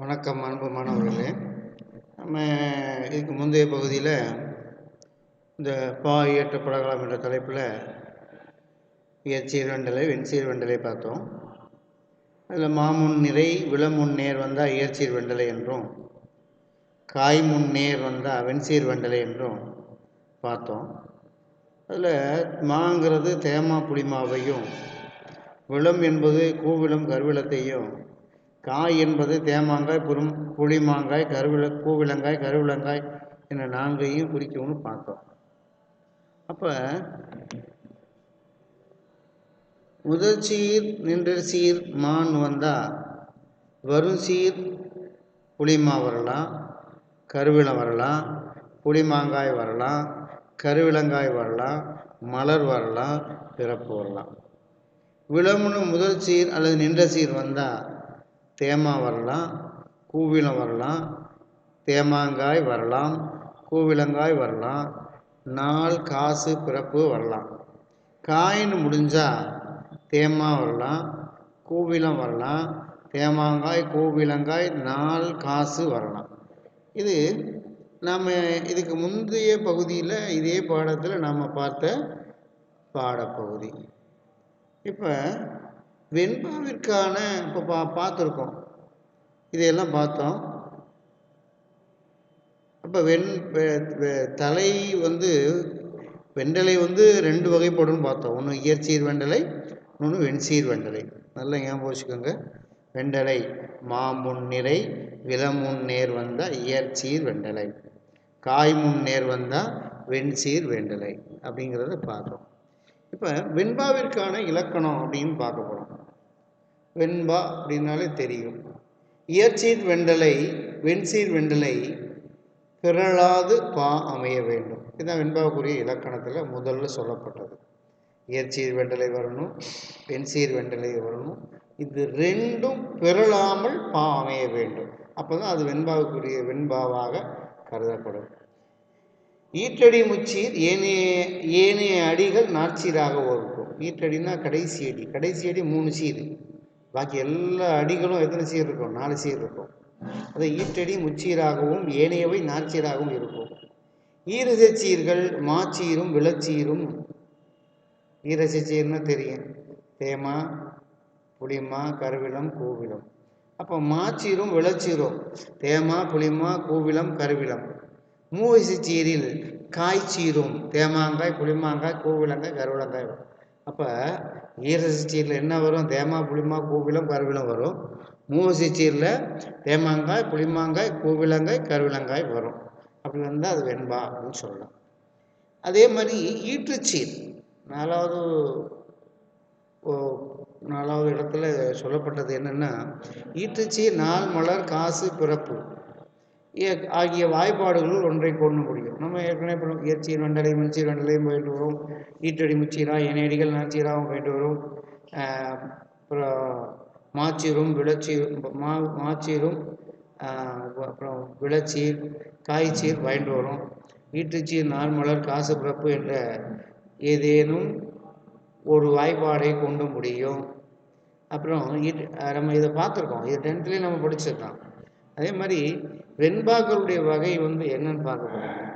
வணக்கம் அன்பு மாணவர்களே. நம்ம இதுக்கு முந்தைய பகுதியில் இந்த பா இயற்ற என்ற தலைப்பில் இயற்சீர் வெண்டலை வெண்சீர் வெண்டலை பார்த்தோம். அதில் மாமுன் நிறை விளமுன் நேர் வந்தால் இயற்சீர் வெண்டலை என்றும் காய் முன் நேர் வந்தால் வெண்சீர் வெண்டலை என்றும் பார்த்தோம். அதில் மாங்கிறது தேமா புளிமாவையும் விளம் என்பது கூவிளம் கருவிளத்தையும் காய் என்பது தேமாங்காய் புரும் புளிமாங்காய் கருவில கூவிலங்காய் கருவிலங்காய் என்ற நான்கையும் குறிக்கும்னு பார்த்தோம். அப்போ முதல் சீர் நின்ற சீர் மான் வந்தால் வரும் சீர் புளிமா வரலாம் கருவிலம் வரலாம் புளிமாங்காய் வரலாம் கருவிலங்காய் வரலாம் மலர் வரலாம் பிறப்பு வரலாம். விளம்புன முதல் சீர் அல்லது நின்ற சீர் வந்தால் தேமா வரலாம் கூவிலம் வரலாம் தேமாங்காய் வரலாம் கூவிலங்காய் வரலாம் நாள் காசு பிறப்பு வரலாம். காயின்னு முடிஞ்சால் தேமா வரலாம் கூவிலம் வரலாம் தேமாங்காய் கூவிலங்காய் நாள் காசு வரலாம். இது நாம் இதுக்கு முந்தைய பகுதியில் இதே பாடத்தில் நாம் பார்த்த பாடப்பகுதி. இப்போ வெண்பாவிற்கான இப்போ பா பார்த்துருக்கோம். இதையெல்லாம் பார்த்தோம். அப்போ வெண் தலை வந்து வெண்டலை வந்து ரெண்டு வகைப்படும் பார்த்தோம். ஒன்று இயற்சீர் வெண்டலை இன்னொன்று வெண்சீர் வெண்டலை நல்லா ஞாபகம் வச்சுக்கோங்க. வெண்டலை மாமுன் நிறை விலமுன் நேர் வந்தால் இயற்சீர் வெண்டலை காய் முன் நேர் வந்தால் வெண்சீர் வெண்டலை அப்படிங்கிறத பார்த்தோம். இப்போ வெண்பாவிற்கான இலக்கணம் அப்படின்னு பார்க்க போகிறோம் வெண்பா அப்படின்னாலே தெரியும். இயற்சீர் வெண்டலை வெண்சீர் வெண்டலை பிறழாது பா அமைய வேண்டும். இதுதான் வெண்பாவுக்குரிய இலக்கணத்தில் முதல்ல சொல்லப்பட்டது. இயற்சீர் வெண்டலை வரணும் வெண்சீர் வெண்டலை வரணும். இது ரெண்டும் பிறழாமல் பா அமைய வேண்டும். அப்போ தான் அது வெண்பாவுக்குரிய வெண்பாவாக கருதப்படும். ஈற்றடி முச்சீர் ஏனைய ஏனைய அடிகள் நாற்சீராக இருக்கும் ஈற்றடினா கடைசி அடி. கடைசி அடி மூணு சீர். பாக்கி எல்லா அடிகளும் எத்தனை சீர் இருக்கும் நாலு சீர் இருக்கும் அது ஈற்றடி முச்சீராகவும் ஏனையவை நாச்சீராகவும் இருக்கும். ஈரசச்சீர்கள் மாச்சீரும் விளச்சீரும். ஈரசச்சீர்னா தெரியும். தேமா புளிமா கருவிலம் கோவிலம் அப்போ மாச்சீரும் விளச்சீரும். தேமா புளிமா கூவிலம் கருவிலம் மூவசிச்சீரில் காய்ச்சீரும். தேமாங்காய் புளிமாங்காய் கூவிலங்காய் கருவிலங்காய் அப்போ ஈரசிச்சீரில் என்ன வரும்? தேமா புளிமா கூவிலம் கருவிலம் வரும். மூவசிச்சீரில் தேமாங்காய் புளிமாங்காய் கூவிலங்காய் கருவிலங்காய் வரும். அப்படி வந்தால் அது வெண்பா அப்படின்னு சொல்லலாம். அதே மாதிரி ஈற்றுச்சீர். நாலாவது நாலாவது இடத்துல சொல்லப்பட்டது என்னென்னா ஈற்றுச்சீர் நாள் மலர் காசு பிறப்பு. ஆகிய வாய்ப்பாடுகளுள் ஒன்றை கொண்டு முடியும். நம்ம ஏற்கனவே இப்போ இயற்சியர் வண்டலை முன்சீர் வண்டலையும் போயிட்டு வரும். ஈட்டடி முச்சீரா இணையடிகள் நச்சீராகவும் போயிட்டு வரும். அப்புறம் மாச்சீரும் விளச்சீரும் மா மாச்சீரும் அப்புறம் விளச்சீர் காய்ச்சீர் பயந்து வரும். ஈட்டுச்சீர் நார்மலர் காசு பிறப்பு என்ற ஏதேனும் ஒரு வாய்ப்பாடை கொண்டு முடியும். அப்புறம் நம்ம இதை பார்த்துருக்கோம். இது டென்த்லேயே நம்ம படிச்சிருக்கோம் அதே மாதிரி வெண்பாக்களுடைய வகை வந்து என்னன்னு பார்க்க போகிறோம்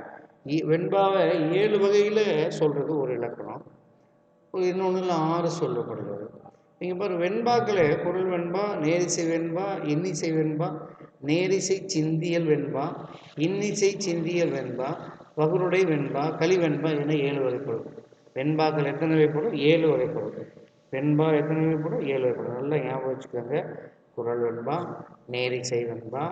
வெண்பாவை ஏழு வகையில் சொல்கிறது ஒரு இலக்கணம். இன்னொன்றில் ஆறு சொல்லப்படுகிறது. நீங்கள் பாரு வெண்பாக்களை பொருள் வெண்பா நேரிசை வெண்பா இன்னிசை வெண்பா நேரிசை சிந்தியல் வெண்பா இன்னிசை சிந்தியல் வெண்பா பகுருடை வெண்பா களி வெண்பா என ஏழு வகைப்படும். வெண்பாக்கள் எத்தனை வகைப்படும்? ஏழு வகைப்படும். வெண்பா எத்தனை வகைப்படும்? ஏழு வகைப்படும். நல்லா ஞாபகம் வச்சுக்கோங்க. குரல் வெண்பா நேரிசை வெண்பா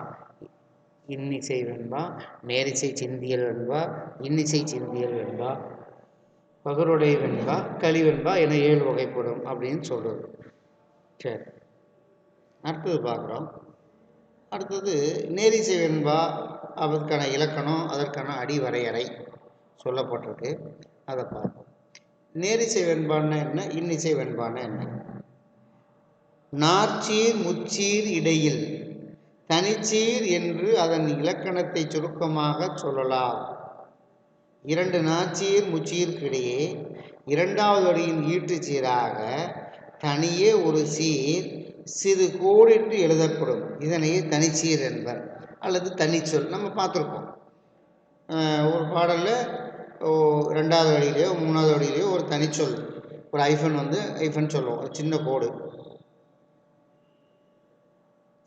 இன்னிசை வெண்பா நேரிசை சிந்தியல் வெண்பா இன்னிசை சிந்தியல் வெண்பா பகருடை வெண்பா களி வெண்பா என ஏழு வகைப்படும் அப்படின்னு சொல்கிறது சரி. அடுத்தது பார்க்குறோம். அடுத்தது நேரிசை வெண்பா அதற்கான இலக்கணம் அதற்கான அடிவரையறை சொல்லப்பட்டிருக்கு. அதை பார்ப்போம். நேரிசை வெண்பான்னா என்ன? இன்னிசை வெண்பான்னா என்ன? நாச்சீர் முச்சீர் இடையில் தனிச்சீர் என்று அதன் இலக்கணத்தை சுருக்கமாக சொல்லலாம். இரண்டு நாச்சீர் முச்சீர்க்கிடையே இரண்டாவது வடியின் ஈட்டுச்சீராக தனியே ஒரு சீர் சிறு கோடிட்டு எழுதப்படும். இதனையே தனிச்சீர் என்பர். அல்லது தனிச்சொல். நம்ம பார்த்துருக்கோம் ஒரு பாடலில் ரெண்டாவது வழியிலையோ மூணாவது வழியிலையோ ஒரு தனிச்சொல் ஒரு ஐஃபன் வந்து ஐஃபன் சொல்லுவோம். ஒரு சின்ன கோடு.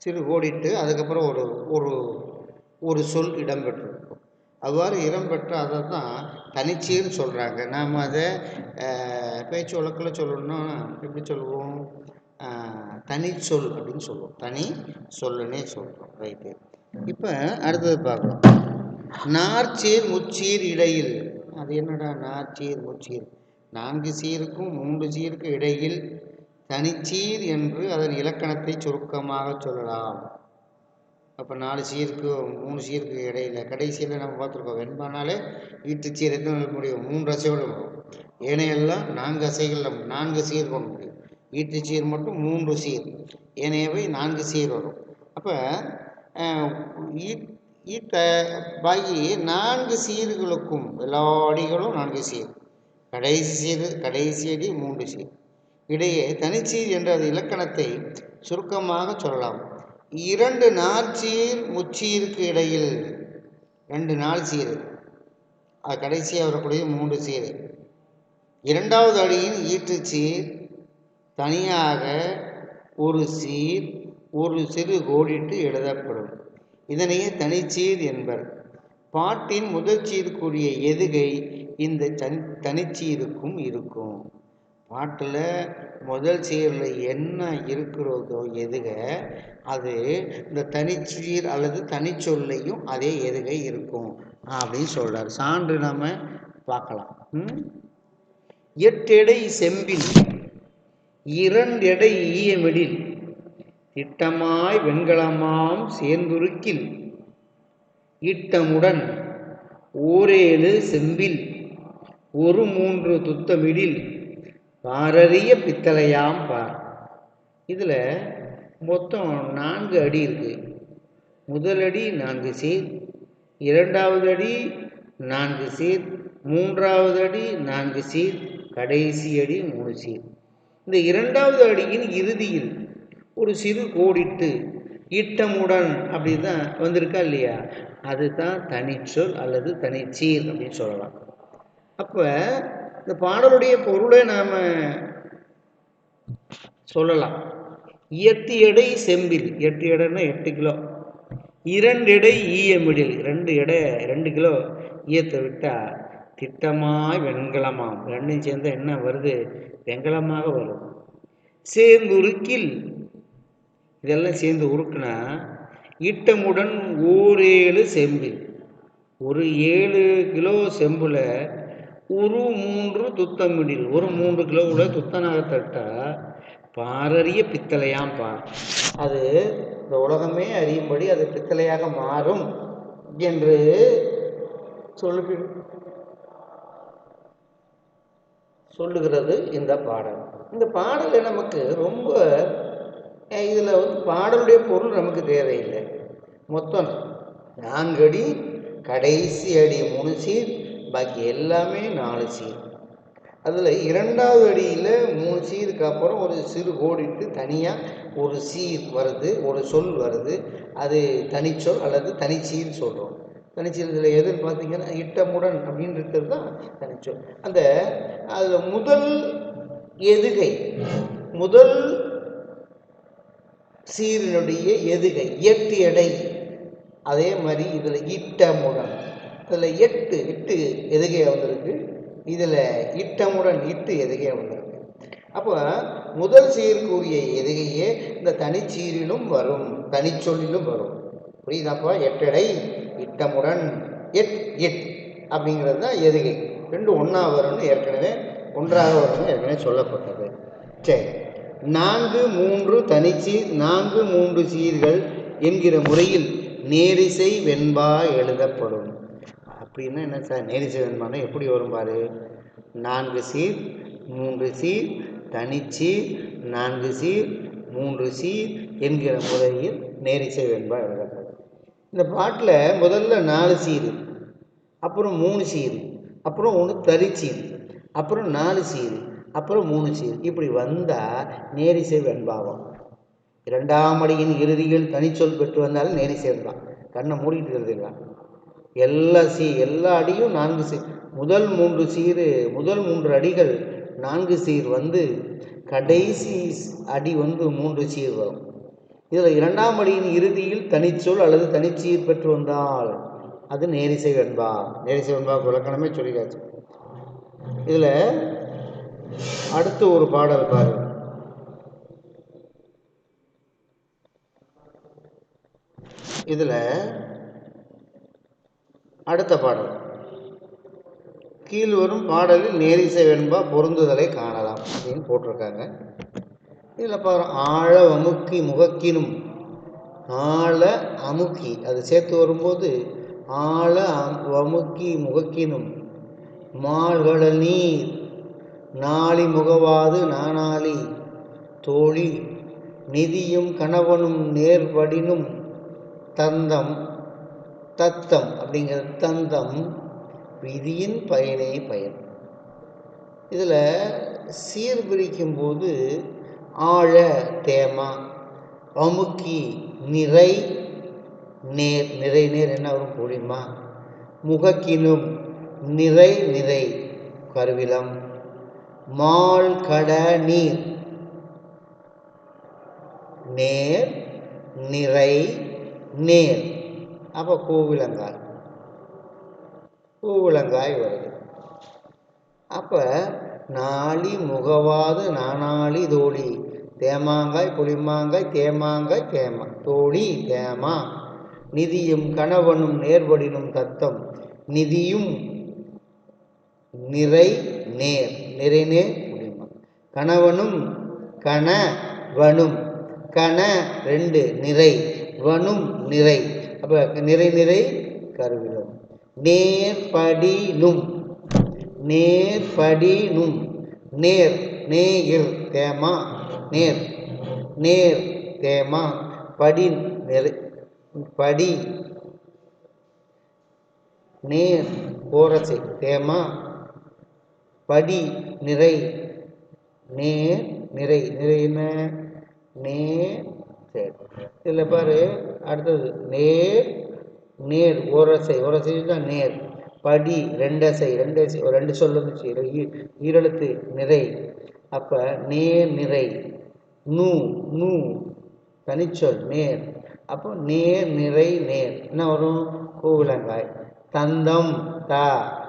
சிறு ஓடிட்டு அதுக்கப்புறம் ஒரு ஒரு ஒரு சொல் இடம்பெற்றிருக்கும். அவ்வாறு இடம்பெற்ற அதை தான் தனிச்சீர்னு சொல்கிறாங்க நாம் அதை பேச்சு வழக்கில் சொல்லணும்னா எப்படி சொல்லுவோம்? தனிச்சொல் அப்படின்னு சொல்லுவோம். தனி சொல்லுன்னே சொல்கிறோம் ரைட்டு. இப்போ அடுத்தது பார்க்கலாம். நார்ச்சீர் முச்சீர் இடையில். அது என்னடா நார்ச்சீர் முச்சீர் நான்கு சீருக்கும் மூன்று சீருக்கும் இடையில். தனிச்சீர் என்று அதன் இலக்கணத்தை சுருக்கமாக சொல்லலாம். அப்போ நாலு சீருக்கு மூணு சீருக்கு இடையில கடைசியில் நம்ம பார்த்துருக்கோம். வெண்பானாலே ஈட்டுச்சீர் சீர் எத்தனை முடியும்? மூன்று அசையோடு வரும். ஏனையெல்லாம் நான்கு அசைகளில் நான்கு சீர் கொண்டு முடியும் ஈட்டுச்சீர் சீர் மட்டும் மூன்று சீர். ஏனையவை நான்கு சீர் வரும். அப்போ ஈட்ட பாகி நான்கு சீர்களுக்கும் எல்லா அடிகளும் நான்கு சீர். கடைசி சீர் கடைசி அடி மூன்று சீர். இடையே தனிச்சீர் என்ற அது இலக்கணத்தை சுருக்கமாக சொல்லலாம். இரண்டு நாற்சீர் முச்சீருக்கு இடையில் ரெண்டு நாள் சீர். அது கடைசியாக வரக்கூடிய மூன்று சீர். இரண்டாவது அடியின் ஈற்றுச்சீர் தனியாக ஒரு சீர் ஒரு சிறு கோடிட்டு எழுதப்படும். இதனையே தனிச்சீர் என்பர். பாட்டின் முதல் சீருக்குரிய எதுகை இந்த தனி தனிச்சீருக்கும் இருக்கும். பாட்டில் முதல் சீரில் என்ன இருக்கிறதோ எதுக அது இந்த தனிச்சீர் அல்லது தனிச்சொல்லையும் அதே எதுகை இருக்கும் அப்படின்னு சொல்கிறார் சான்று நம்ம பார்க்கலாம் ம்? எட்டெடை செம்பில் இரண்டெடை ஈயமிடில் திட்டமாய் வெண்கலமாம் சேர்ந்துருக்கில் இட்டமுடன் ஓரேழு செம்பில் ஒரு மூன்று துத்தமிடில் பாரறிய பித்தளையாம் பார். இதில் மொத்தம் நான்கு அடி இருக்குது முதல் அடி நான்கு சீர் இரண்டாவது அடி நான்கு சீர் மூன்றாவது அடி நான்கு சீர் கடைசி அடி மூணு சீர். இந்த இரண்டாவது அடியின் இறுதியில் ஒரு சிறு கோடிட்டு ஈட்டமுடன் அப்படி தான் வந்திருக்கா இல்லையா? அதுதான் தனிச்சொல் அல்லது தனிச்சீர் அப்படின்னு சொல்லலாம். அப்போ இந்த பாடலுடைய பொருளை நாம் சொல்லலாம். எட்டு எடை செம்பில் எட்டு எடைன்னா எட்டு கிலோ. இரண்டு எடை ஈயமிடில் ரெண்டு எடை ரெண்டு கிலோ. ஈயத்தை விட்டால் திட்டமாய் வெண்கலமாம். ரெண்டும் சேர்ந்தா என்ன வருது? வெண்கலமாக வரும். சேர்ந்து உருக்கில் இதெல்லாம் சேர்ந்து உருக்குனா இட்டமுடன் ஓரேழு செம்பில். ஒரு ஏழு கிலோ செம்பில் ஒரு மூன்று துத்தமிடில் ஒரு மூன்று கிலோவில் துத்தனாக தட்டா பாரறிய பித்தளையாம் பார். அது இந்த உலகமே அறியும்படி அது பித்தளையாக மாறும் என்று சொல்லு சொல்லுகிறது இந்த பாடல். இந்த பாடலை நமக்கு ரொம்ப இதில் வந்து பாடலுடைய பொருள் நமக்கு தேவையில்லை. மொத்தம் நான்கு அடி கடைசி அடி முனிசி பாக்கி எல்லாமே நாலு சீர். அதில் இரண்டாவது அடியில் மூணு சீருக்கு அப்புறம் ஒரு சிறு கோடிட்டு தனியாக ஒரு சீர் வருது ஒரு சொல் வருது. அது தனிச்சொல் அல்லது தனிச்சீர் சொல்கிறோம் தனிச்சீர் இதில் எதுன்னு பார்த்தீங்கன்னா இட்டமுடன் அப்படின்னு இருக்கிறது தான் தனிச்சொல். அந்த அதில் முதல் எதுகை முதல் சீரினுடைய எதுகை எட்டு எடை. அதே மாதிரி இதில் இட்டமுடன். இதில் எட்டு இட்டு எதுகையாக வந்திருக்கு? இதில் இட்டமுடன் இட்டு எதுகையாக வந்திருக்கு. அப்போ முதல் சீர்கூறிய எதுகையே இந்த தனிச்சீரிலும் வரும் தனிச்சொல்லிலும் வரும். புரியுதாப்பா? எட்டடை இட்டமுடன் எட் எட் அப்படிங்கிறது தான் எதுகை. ரெண்டு ஒன்றா வரும்னு ஏற்கனவே ஒன்றாக வரும்னு ஏற்கனவே சொல்லப்பட்டது. சரி. நான்கு மூன்று தனிச்சீர் நான்கு மூன்று சீர்கள் என்கிற முறையில் நேரிசை வெண்பா எழுதப்படும். அப்படின்னா என்ன சார்? நேரிசை வெண்பானா எப்படி வரும் பாரு? நான்கு சீர் மூன்று சீர் தனிச்சீர் நான்கு சீர் மூன்று சீர் என்கிற முறையில் நேரிசை வெண்பா எழுதப்படும் இந்த பாட்டில் முதல்ல நாலு சீர் அப்புறம் மூணு சீர் அப்புறம் ஒன்று தரிச்சீர் அப்புறம் நாலு சீர் அப்புறம் மூணு சீர். இப்படி வந்தால் நேரிசை வெண்பாவம். இரண்டாம் அடியின் இறுதியில் தனிச்சொல் பெற்று வந்தாலும் நேரிசை சேர்ந்தான் கண்ணை மூடிட்டு இல்லை. எல்லா சீ எல்லா அடியும் நான்கு சீர் முதல் மூன்று சீர் முதல் மூன்று அடிகள் நான்கு சீர் வந்து கடைசி அடி வந்து மூன்று சீர் வரும். இதில் இரண்டாம் அடியின் இறுதியில் தனிச்சொல் அல்லது தனிச்சீர் பெற்று வந்தால் அது நேரிசை வெண்பா. நேரிசை வெண்பா விளக்கணமே சொல்லியாச்சு இதில் அடுத்து ஒரு பாடல் பாரு. இதில் அடுத்த பாடல். கீழ் வரும் பாடலில் நேரிசை வெண்பா பொருந்துதலை காணலாம் அப்படின்னு போட்டிருக்காங்க. இதில் பாரு ஆழ அமுக்கி முகக்கினும் ஆழ அமுக்கி அது சேர்த்து வரும்போது ஆழ அம்- அமுக்கி முகக்கினும் மால்கடல் நீர் நாளி முகவாது நானாளி தோழி நிதியும் கணவனும் நேர்படினும் தந்தம் தத்தம் அப்படிங்கிற தந்தம் விதியின் பயனே பயன். இதில் சீர்பிரிக்கும் போது ஆழ தேமா அமுக்கி நிறை நேர் நிறை நேர் என்ன வரும் பொழிமா முகக்கினும் நிறை நிறை கருவிலம். மால் கட நீர். நேர் நிறை நேர். அப்போ கூவிலங்காய். கூவிலங்காய் வருது. அப்போ நாளி முகவாது நானாளி தோழி. தேமாங்காய் புளிமாங்காய் தேமாங்காய் தேமா. தோழி தேமா. நிதியும் கணவனும் நேர்வடினும் தத்தம். நிதியும் நிறை நேர். நிறை நேர் புளிமா. கணவனும் கண வனும் கண ரெண்டு நிறை. வனும் நிறை. அப்போ நிறை நிறை கருவிலும் நேர்படினும் நேர்படினும் நேர் நேர் தேமா நேர் நேர் தேமா படி நிறை படி நேர் கோரசை தேமா படி நிறை நேர் நிறை நிறை என்ன? நேர் சரி. இதில் பாரு அடுத்தது நேர் நேர் ஓரசை ஓரசை தான் நேர். படி ரெண்டசை ரெண்டசை ரெண்டு சொல் வந்துச்சு. இரு- ஈரெழுத்து நிறை. அப்போ நேர் நிறை. நூ நூ. தனிச்சொல் நேர். அப்போ நேர் நிறை நேர். என்ன வரும்? கூவிலங்காய். தந்தம் த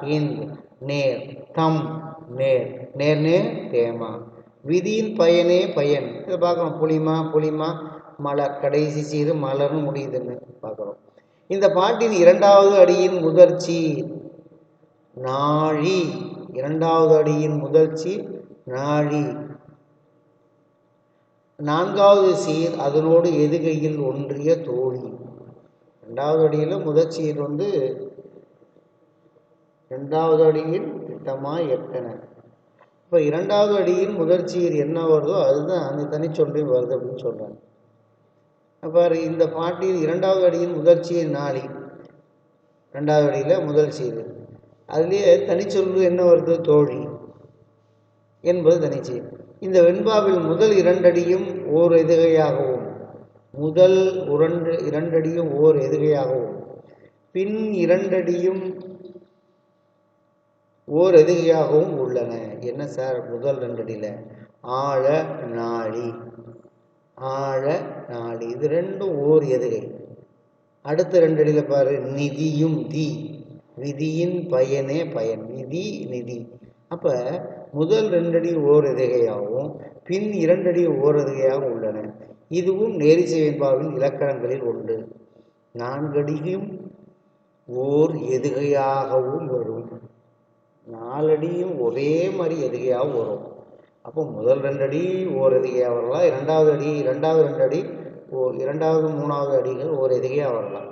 இந்த் நேர். தம் நேர். நேர் நேர் தேமா. விதியின் பயனே பயன். இதை பார்க்குறோம் புளிமா புளிமா. மலர் கடைசி செய்து மலர்னு முடியுதுன்னு பார்க்குறோம். இந்த பாட்டின் இரண்டாவது அடியின் முதற்சி நாழி. இரண்டாவது அடியின் முதற்சி நாழி. நான்காவது சீர் அதனோடு எதுகையில் ஒன்றிய தோழி. ரெண்டாவது அடியில் முதல் சீர் வந்து ரெண்டாவது அடியில் திட்டமாக எட்டன. இப்போ இரண்டாவது அடியின் முதல் சீர் என்ன வருதோ அதுதான் அந்த தனிச்சொல்லையும் வருது அப்படின்னு சொல்கிறாங்க அப்போ இந்த பாட்டின் இரண்டாவது அடியின் முதல் நாளி ரெண்டாவது அடியில் முதல் சீர் அதுலேயே தனிச்சொல் என்ன வருது? தோழி என்பது தனிச்சீர் இந்த வெண்பாவில் முதல் இரண்டடியும் ஓர் எதுகையாகவும் முதல் உரண்டு இரண்டடியும் ஓர் எதுகையாகவும் பின் இரண்டடியும் ஓர் எதுகையாகவும் உள்ளன. என்ன சார்? முதல் ரெண்டடியில் ஆழ நாளி ஆழ நாடு. இது ரெண்டும் ஓர் எதுகை அடுத்த ரெண்டடியில் பாரு. நிதியும் தி. விதியின் பயனே பயன். நிதி நிதி. அப்போ முதல் ரெண்டடி ஓர் எதுகையாகவும் பின் இரண்டடி ஓர் எதுகையாகவும் உள்ளன. இதுவும் நேரிசை வெண்பாவின் இலக்கணங்களில் உண்டு நான்கடியும் ஓர் எதுகையாகவும் வரும். நாலடியும் ஒரே மாதிரி எதுகையாகவும் வரும். அப்போ முதல் ரெண்டு அடி ஓர் எதுகையாக வரலாம் இரண்டாவது அடி இரண்டாவது ரெண்டு அடி ஓ இரண்டாவது மூணாவது அடிகள் ஓர் எதுகையாக வரலாம்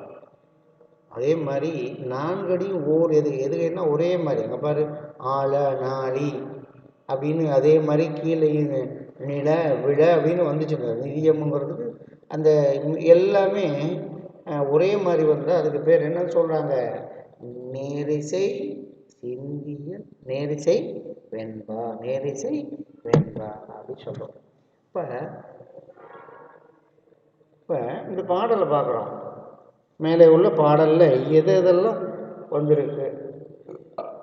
அதே மாதிரி நான்கு அடியும் ஓர் எது எதுகைன்னா ஒரே மாதிரி. அங்கே பாரு ஆழ நாளி அப்படின்னு அதே மாதிரி கீழே நில விழ அப்படின்னு வந்துச்சுங்க நிதியம்ங்கிறதுக்கு அந்த எல்லாமே ஒரே மாதிரி வந்தால் அதுக்கு பேர் என்ன சொல்கிறாங்க நேரிசை சிந்திய நேரிசை வெண்பா நேரிசை வெண்பா அப்படின்னு சொல்கிறோம் இப்போ இப்போ இந்த பாடலை பார்க்குறோம். மேலே உள்ள பாடலில் எது எதெல்லாம் வந்திருக்கு?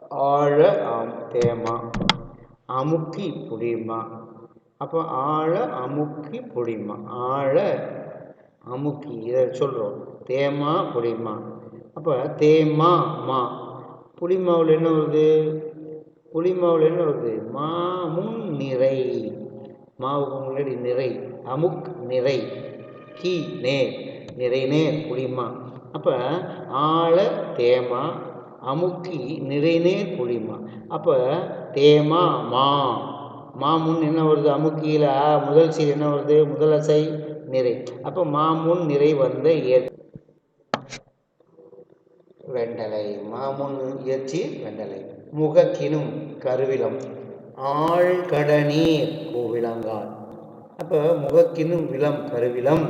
ஆழ ஆம் தேமா அமுக்கி புடிமா. அப்போ ஆழ அமுக்கி புடிமா ஆழ அமுக்கி இதை சொல்கிறோம் தேமா புடிமா. அப்போ தேமா மா. புளிமாவில் என்ன வருது? புளிமாவில் என்ன வருது மாமுன் நிறை. மாவுக்கு முன்னாடி நிறை. அமுக் நிறை. கி நேர் நிறை நேர் புளிமா அப்போ ஆழ தேமா அமுக்கி நிறை நேர் புளிமா அப்போ தேமா மா. மாமுன் என்ன வருது? அமுக்கியில் முதல் சீர் என்ன வருது? முதல் அசை நிறை. அப்போ மாமுன் நிறை வந்த ஏ வெண்டலை. மாமுன் இயற்சி வெண்டலை. முகக்கினும் கருவிலம். ஆழ்கடநீர் கோவிலங்கால். அப்போ முகக்கினும் விலம் கருவிலம்.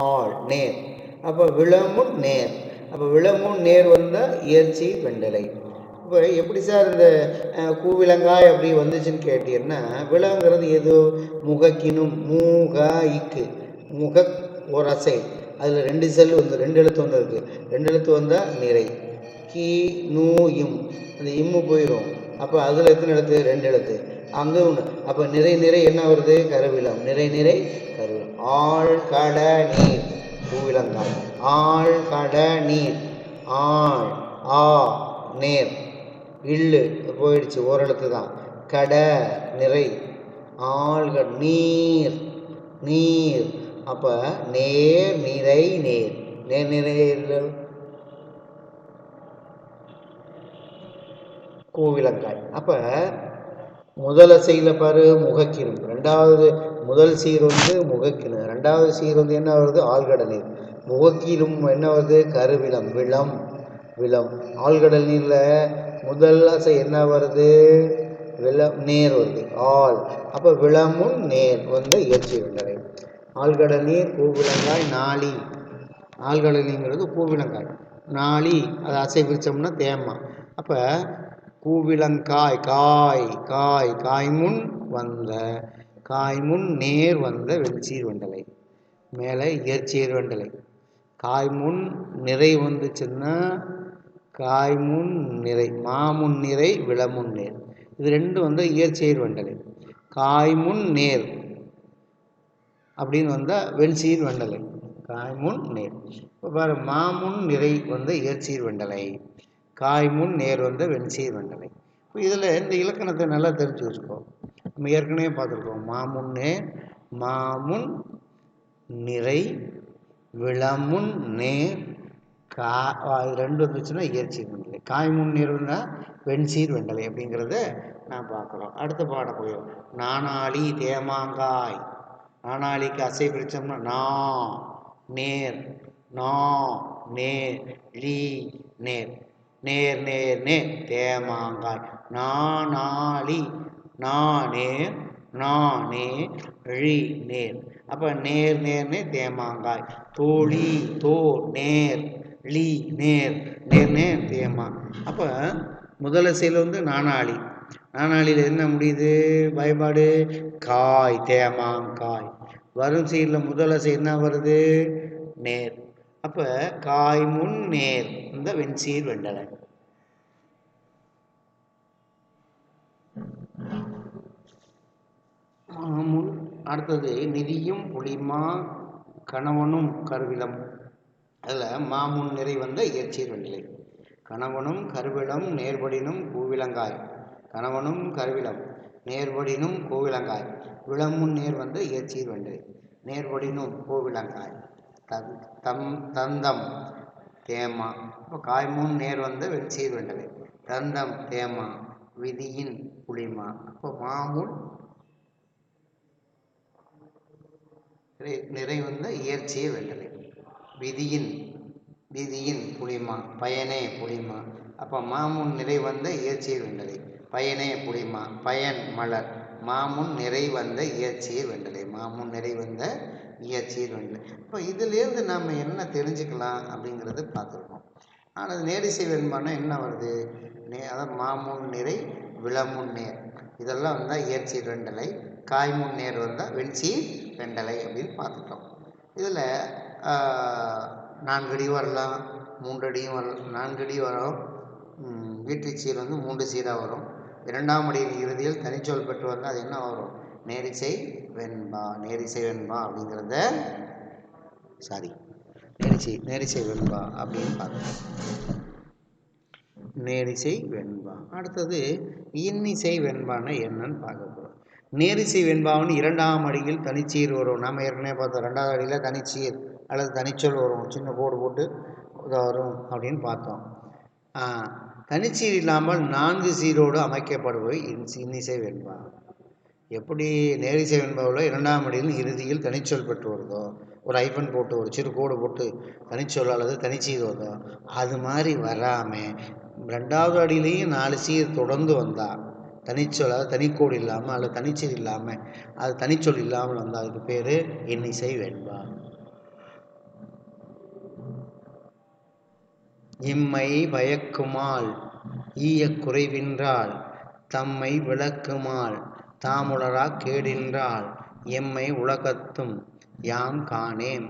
ஆள் நேர். அப்போ விளமும் நேர். அப்போ விளமும் நேர் வந்தால் இயற்சி வெண்டலை இப்போ எப்படி சார் இந்த கூவிலங்காய் அப்படி வந்துச்சுன்னு கேட்டீங்கன்னா விலங்கிறது எது? முகக்கினும் மூக இக்கு முக ஒரு அசை. அதில் ரெண்டு செல் வந்து ரெண்டு எழுத்து வந்திருக்கு. ரெண்டு எழுத்து வந்தால் நிறை. கி நூ இம். அந்த இம்மு போயிடும் அப்போ அதில் எத்தனை எழுத்து? ரெண்டு எழுத்து. அங்கே ஒன்று அப்போ நிறை நிறை என்ன வருது? கருவிலம் நிறை நிறை கருவிலம் ஆள் கட நீர். பூவிலங்காய் ஆள் கட நீர். ஆள் ஆ நேர். இல்லு. போயிடுச்சு. ஓரெழுத்து தான் கடை நிறை. ஆள்கள் நீர். நீர். அப்போ நேர் நிறை நேர். நேர் நிறை கோவிலங்காய் அப்போ முதல் அசையில் பாரு முகக்கிணும் ரெண்டாவது முதல் சீர் வந்து முகக்கிணு ரெண்டாவது சீர் வந்து என்ன வருது? ஆழ்கடல் நீர். முகக்கிலும் என்ன வருது? கருவிலம் விளம் விளம். ஆழ்கடல் நீரில் முதல் அசை என்ன வருது? விளம் நேர் வருது. ஆள் அப்போ விளமும் நேர் வந்து இயற்சி விண்டலை ஆழ்கடல் நீர் பூவிலங்காய் நாளி. ஆழ்கடல் நீங்கிறது பூவிலங்காய் நாளி அதை அசை பிரித்தோம்னா தேமா. அப்போ பூவிலங்காய் காய் காய் காய்முன் வந்த காய்முன் நேர் வந்த வெளிச்சீர் வண்டலை. மேலே இயற்சீர் வண்டலை. காய்முன் நிறை வந்துச்சுன்னா காய்முன் நிறை மாமுன் நிறை விளமுன் நேர். இது ரெண்டும் வந்து இயற்செயர் வண்டலை. காய்முன் நேர் அப்படின்னு வந்தால் வெண்சீர் வண்டலை. காய்முன் நேர். இப்போ பாரு மாமுன் நிறை வந்து இயற்சீர் வண்டலை. காய்முன் நேர் வந்த வெண்சீர் வண்டலை. இப்போ இதில் இந்த இலக்கணத்தை நல்லா தெரிஞ்சு வச்சுக்கோ. நம்ம ஏற்கனவே பார்த்துருக்கோம். மாமுன்னே மாமுன் நிறை விளமுன் நேர் கா ரெண்டு வந்துச்சுன்னா இயற்சீர் வெண்டலை. காய்முன் நேர் வந்தால் வெண்சீர் வெண்டலை அப்படிங்கிறத நான் பார்க்குறோம். அடுத்த பாட நானாளி தேமாங்காய். நானாளிக்கு அசை பிரித்தோம்னா நா நேர் நா நேர் லீ நேர். நேர் நேர் நேர். தேமாங்காய் நானாளி நானே நானே ழி நேர். அப்போ நேர் நேர்னே தேமாங்காய் தோழி தோ நேர். லி நேர். நேர் நேர் தேமா. அப்போ முதல செயல் வந்து நானாளி நானாளியில் என்ன முடியுது? பயப்பாடு காய் தேமாங்காய். வரும் செயலில் முதல செயல் என்ன வருது? நேர். அப்போ காய் முன் நேர் இந்த வெண்சீர் வெண்டலை அடுத்தது நிதியும் புளிமா கணவனும் கருவிலம் அதில் மாமுன் நிறை வந்த இயற்சீர் வெண்டிலை கணவனும் கருவிலம் நேர்படினும் கூவிலங்காய் கணவனும் கருவிலம் நேர்படினும் கோவிலங்காய் விளமுன் நேர் வந்த இயற்சீர் வெண்டை நேர்படினும் கோவிலங்காய் தம் தந்தம் தேமா. இப்போ காய்முன் நேர் வந்த சீர் வெண்டலை தந்தம் தேமா விதியின் புளிமா. அப்போ மாமுன் நிறை வந்த இயற்சியை வெண்டலை விதியின் விதியின் புளிமா பயனே புளிமா. அப்போ மாமுன் நிறை வந்த இயற்சியை வெண்டலை பயனே புளிமா பயன் மலர். மாமுன் நிறை வந்த இயற்சியை வெண்டலை மாமுன் நிறை வந்த இயற்சியை வெண்டலை இப்போ இதுலேருந்து நாம் என்ன தெரிஞ்சுக்கலாம் அப்படிங்கிறத பார்த்துருக்கோம். ஆனால் நேரிசை வெண்பானம் என்ன வருது? நே அதான் மாமுன் நிறை விளமுன் நேர். இதெல்லாம் வந்தால் இயற்சி வெண்டலை காய்முன் நேர் வந்தால் வெளிச்சி வெண்டலை அப்படின்னு பார்த்துட்டோம். இதில் நான்கடியும் வரலாம் மூன்றடியும் வரலாம் நான்கடி வரும் வீட்டு வீட்டுச் சீர் வந்து மூன்று சீராக வரும். இரண்டாம் அடியின் இறுதியில் தனிச்சொல் பெற்று வந்தால் அது என்ன வரும்? நேரிசை வெண்பா நேரிசை வெண்பா அப்படிங்கிறத சாரி நேரிசை நேரிசை வெண்பா அப்படின்னு பார்க்கணும் நேரிசை வெண்பா. அடுத்தது இன்னிசை வெண்பான்னா என்னன்னு பார்க்க போகிறோம் நேரிசை வெண்பாவின் இரண்டாம் அடியில் தனிச்சீர் வரும். நாம் ஏற்கனவே பார்த்தோம் ரெண்டாவது அடியில் தனிச்சீர் அல்லது தனிச்சொல் வரும். சின்ன கோடு போட்டு இது வரும் அப்படின்னு பார்த்தோம். ஆ, தனிச்சீர் இல்லாமல் நான்கு சீரோடு அமைக்கப்படுபவை இன்- இன்னிசை வெண்பா. எப்படி நேரிசை வெண்பாவில் இரண்டாம் அடியில் இறுதியில் தனிச்சொல் பெற்று வருதோ ஒரு ஐபன் போட்டு ஒரு சிறு கோடு போட்டு தனிச்சொல் அல்லது தனிச்சீர் வருதோ அது மாதிரி வராமல் ரெண்டாவது அடியிலையும் நாலு சீர் தொடர்ந்து வந்தால் தனிச்சொல் அதாவது தனிக்கோடு இல்லாமல் அல்லது தனிச்சீர் இல்லாமல் அது தனிச்சொல் இல்லாமல் வந்தால் அதுக்கு பேர் இன்னிசை வெண்பா. இம்மை பயக்குமாள் ஈய குறைவின்றால் தம்மை விளக்குமாள் தாமுலரா கேடின்றால் எம்மை உலகத்தும் யாம் காணேம்.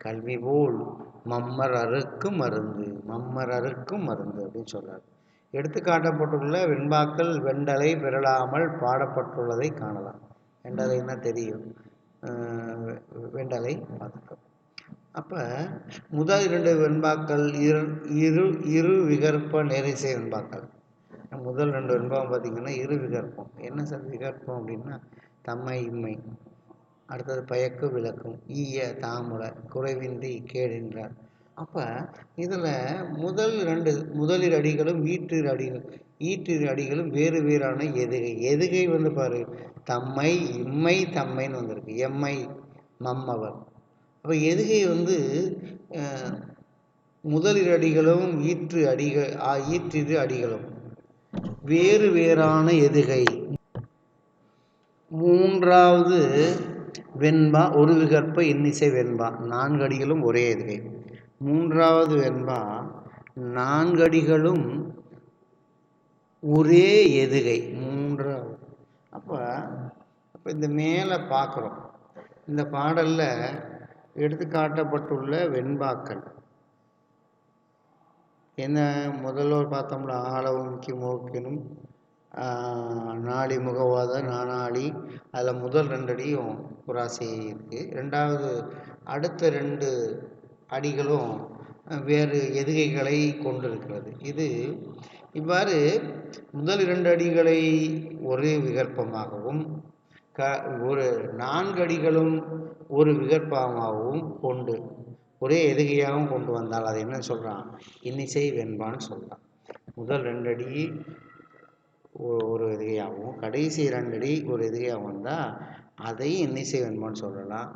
கல்வி போல் மம்மர் அறுக்கு மருந்து மம்மர் அறுக்கு மருந்து அப்படின்னு சொல்றார். எடுத்துக்காட்டப்பட்டுள்ள வெண்பாக்கள் வெண்டலை பெறலாமல் பாடப்பட்டுள்ளதை காணலாம். வெண்டலைன்னா தெரியும்? வெண்டலை பார்த்துக்கோ அப்போ முதல் இரண்டு வெண்பாக்கள் இரு இரு இரு விகற்ப நேரிசை வெண்பாக்கள். முதல் ரெண்டு வெண்பாகம் பார்த்தீங்கன்னா இரு விகற்பம். என்ன சார் விகற்பம் அப்படின்னா தம்மை இம்மை அடுத்தது பயக்கு விளக்கும். ஈய தாமுல குறைவின்றி கேடின்றார் அப்போ இதில் முதல் ரெண்டு முதலில் அடிகளும் ஈற்றிரு அடிகள் ஈற்றிரு அடிகளும் வேறு வேறான எதுகை. எதுகை வந்து பாரு தம்மை இம்மை தம்மைன்னு வந்திருக்கு. எம்மை மம்மவர். அப்போ எதுகை வந்து அஹ், முதலில் அடிகளும் ஈற்று அடிகள் ஈற்றிரு அடிகளும். வேறு வேறான எதுகை? மூன்றாவது வெண்பா ஒரு விகற்ப இன்னிசை வெண்பா. நான்கடிகளும் ஒரே எதுகை. மூன்றாவது வெண்பா நான்கு அடிகளும் ஒரே எதுகை. மூன்றாவது. அப்போ அப்போ இந்த மேலே பார்க்குறோம் இந்த பாடலில் எடுத்து காட்டப்பட்டுள்ள வெண்பாக்கள். என்ன முதல்ல பார்த்தோம்னா பார்த்தோம்ல ஆளவும் கிமோக்கினும் நாளி முகவாத நானாளி அதில் முதல் ரெண்டு அடியும் புராசி இருக்குது ரெண்டாவது அடுத்த ரெண்டு அடிகளும் வேறு எதுகைகளை கொண்டிருக்கிறது. இது இவ்வாறு முதல் இரண்டு அடிகளை ஒரே விகற்பமாகவும் க ஒரு நான்கு அடிகளும் ஒரு விகற்பமாகவும் கொண்டு ஒரே எதுகையாகவும் கொண்டு வந்தால் அது என்ன சொல்கிறான் இன்னிசை வெண்பான்னு சொல்கிறான் முதல் ரெண்டு அடி ஒரு எதுகையாகவும் கடைசி ரெண்டு அடி ஒரு எதுகையாகவும் வந்தால் அதையும் இன்னிசை வெண்பான்னு சொல்லலாம்.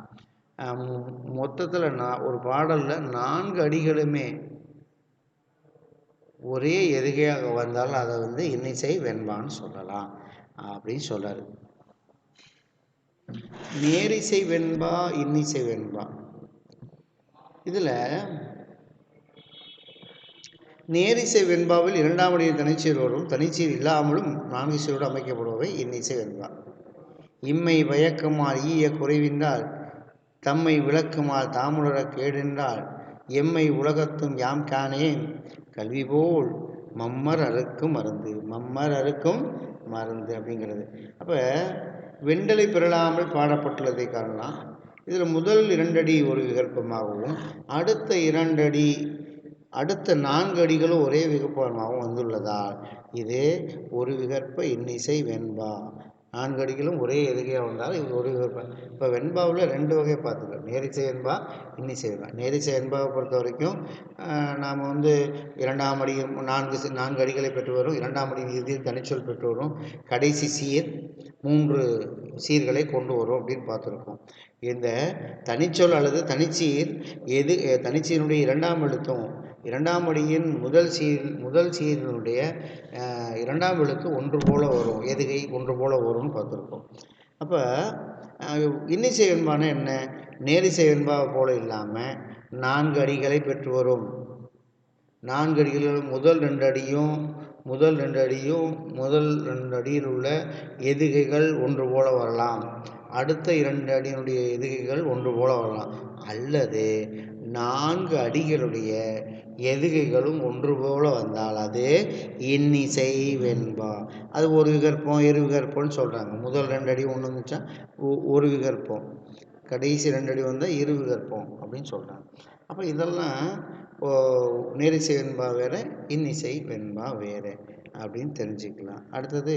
மொத்தத்தில் நான் ஒரு பாடலில் நான்கு அடிகளுமே ஒரே எதுகையாக வந்தால் அதை வந்து இன்னிசை வெண்பான்னு சொல்லலாம். அப்படின்னு சொல்கிறார் நேரிசை வெண்பா இன்னிசை வெண்பா. இதில் நேரிசை வெண்பாவில் இரண்டாம் அடியில் தனிச்சீர் வரும் தனிச்சீர் இல்லாமலும் நான்கு சீரோடு அமைக்கப்படுபவை இன்னிசை வெண்பா. இம்மை பயக்குமால் ஈய குறைவின்றால் தம்மை விளக்குமால் தாமுலர கேடென்றால் எம்மை உலகத்தும் யாம் காணே கல்வி போல் மம்மர் அறுக்கும் மருந்து மம்மர் அறுக்கும் மருந்து அப்படிங்கிறது. அப்போ வெண்டலை பெறலாமல் பாடப்பட்டுள்ளதை காரணம் இதில் முதல் இரண்டடி ஒரு விகற்பமாகவும் அடுத்த இரண்டடி அடுத்த நான்கு அடிகளும் ஒரே விகற்பமாகவும் வந்துள்ளதால் இது ஒரு விகற்ப இன்னிசை வெண்பா. நான்கு அடிகளும் ஒரே எதுகையாக வந்தால் இவர் ஒரு விகற்ப இப்போ வெண்பாவில் ரெண்டு வகையை பார்த்துக்கலாம். நேரிசை வெண்பா இன்னிசை வெண்பா. நேரிசை வெண்பாவை பொறுத்த வரைக்கும் நாம் வந்து இரண்டாம் அடி நான்கு நான்கு அடிகளை பெற்று வரும். இரண்டாம் அடி இறுதியில் தனிச்சொல் பெற்று வரும். கடைசி சீர் மூன்று சீர்களை கொண்டு வரும் அப்படின்னு பார்த்துருக்கோம். இந்த தனிச்சொல் அல்லது தனிச்சீர் எது அஹ் தனிச்சீருடைய இரண்டாம் எழுத்தும் இரண்டாம் அடியின் முதல் சீர் முதல் சீரினுடைய இரண்டாம் எழுத்து ஒன்று போல வரும். எதுகை ஒன்று போல வரும்னு பார்த்துருக்கோம் அப்போ இன்னிசை வெண்பானா என்ன? நேரிசை வெண்பாவை போல இல்லாமல் நான்கு அடிகளை பெற்று வரும். நான்கு அடிகளில் முதல் ரெண்டு அடியும் முதல் ரெண்டு அடியும் முதல் ரெண்டு அடியில் உள்ள எதுகைகள் ஒன்று போல வரலாம். அடுத்த இரண்டு அடியினுடைய எதுகைகள் ஒன்று போல வரலாம். அல்லது நான்கு அடிகளுடைய எதுகைகளும் ஒன்று போல வந்தால் அது இன்னிசை வெண்பா. அது ஒரு விகற்பம் இரு விகற்பம்னு சொல்கிறாங்க முதல் ரெண்டு அடி ஒன்று வந்துச்சா? ஒரு விகற்பம். கடைசி ரெண்டு அடி வந்தால் இரு விகற்பம் அப்படின்னு சொல்கிறாங்க அப்போ இதெல்லாம் ஓ, நேரிசை வெண்பா வேறு இன்னிசை வெண்பா வேறு அப்படின்னு தெரிஞ்சுக்கலாம். அடுத்தது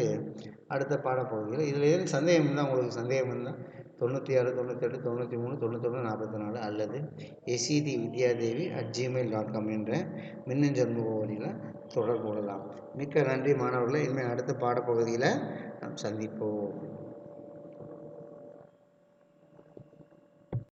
அடுத்த பாடப்பகுதியில் இதில் ஏதும் சந்தேகம் இருந்தால் உங்களுக்கு சந்தேகம் இருந்தால் தொண்ணூற்றி ஆறு தொண்ணூத்தெட்டு தொண்ணூற்றி மூணு தொண்ணூத்தொன்று நாற்பத்தி நாலு அல்லது S E T Vidyadevi at gmail dot com என்ற மின்னஞ்சல் முகவரியில் தொடர்பு கொள்ளலாம். மிக்க நன்றி மாணவர்களை. இனிமேல் அடுத்த பாடப்பகுதியில் நாம் சந்திப்போம்.